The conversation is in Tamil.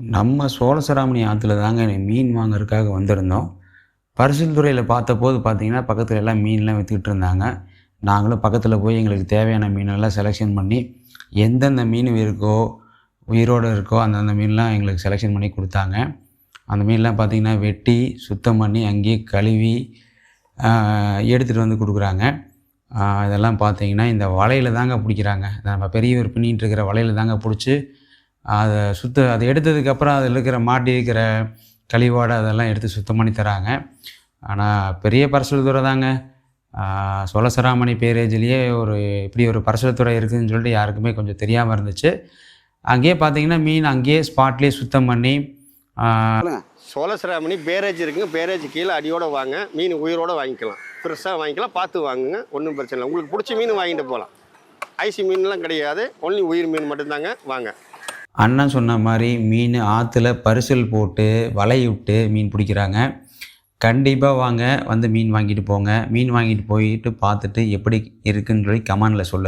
நம்ம சோழசராமணி ஆற்றுல தாங்க மீன் வாங்குறதுக்காக வந்திருந்தோம். பரிசில் துறையில் பார்த்தபோது பார்த்தீங்கன்னா பக்கத்தில் எல்லாம் மீன்லாம் விற்றுக்கிட்டு இருந்தாங்க. நாங்களும் பக்கத்தில் போய் எங்களுக்கு தேவையான மீனெல்லாம் செலெக்ஷன் பண்ணி எந்தெந்த மீன் இருக்கோ உயிரோடு இருக்கோ அந்தந்த மீன்லாம் எங்களுக்கு செலெக்ஷன் பண்ணி கொடுத்தாங்க. அந்த மீன்லாம் பார்த்திங்கன்னா வெட்டி சுத்தம் பண்ணி அங்கேயே கழுவி எடுத்துகிட்டு வந்து கொடுக்குறாங்க. இதெல்லாம் பார்த்தீங்கன்னா இந்த வலையில் தாங்க பிடிக்கிறாங்க. நம்ம பெரியவர் பின்னிட்டு இருக்கிற வலையில் தாங்க பிடிச்சி அதை சுத்த அதை எடுத்ததுக்கப்புறம் அதில் இருக்கிற மாட்டி இருக்கிற கழிவாடை அதெல்லாம் எடுத்து சுத்தம் பண்ணி தராங்க. ஆனால் பெரிய பரிசல் துறை தாங்க. ஆஹ் சோழசராமணி பேரேஜ்லேயே ஒரு இப்படி ஒரு பரிசல் துறை இருக்குதுன்னு சொல்லிட்டு யாருக்குமே கொஞ்சம் தெரியாமல் இருந்துச்சு. அங்கேயே பார்த்தீங்கன்னா மீன் அங்கேயே ஸ்பாட்லேயே சுத்தம் பண்ணி ஆஹ் சோழசிராமணி பேரேஜ் இருக்குங்க. பேரேஜ் கீழே அடியோட வாங்க. மீன் உயிரோடு வாங்கிக்கலாம். ஃப்ரெஷ்ஷாக வாங்கிக்கலாம். பார்த்து வாங்குங்க. ஒன்றும் பிரச்சனை இல்லை. உங்களுக்கு பிடிச்ச மீன் வாங்கிட்டு போகலாம் ஐசி மீன்லாம் கிடையாது. ஒன்லி உயிர் மீன் மட்டும்தாங்க. வாங்க. அண்ணன் சொன்ன மாதிரி மீன் ஆற்றுல பரிசல் போட்டு வலை விட்டு மீன் பிடிக்கிறாங்க. கண்டிப்பாக வாங்க வந்து மீன் வாங்கிட்டு போங்க. மீன் வாங்கிட்டு போயிட்டு பார்த்துட்டு எப்படி இருக்குன்னு சொல்லி கமெண்டில் சொல்லுங்கள்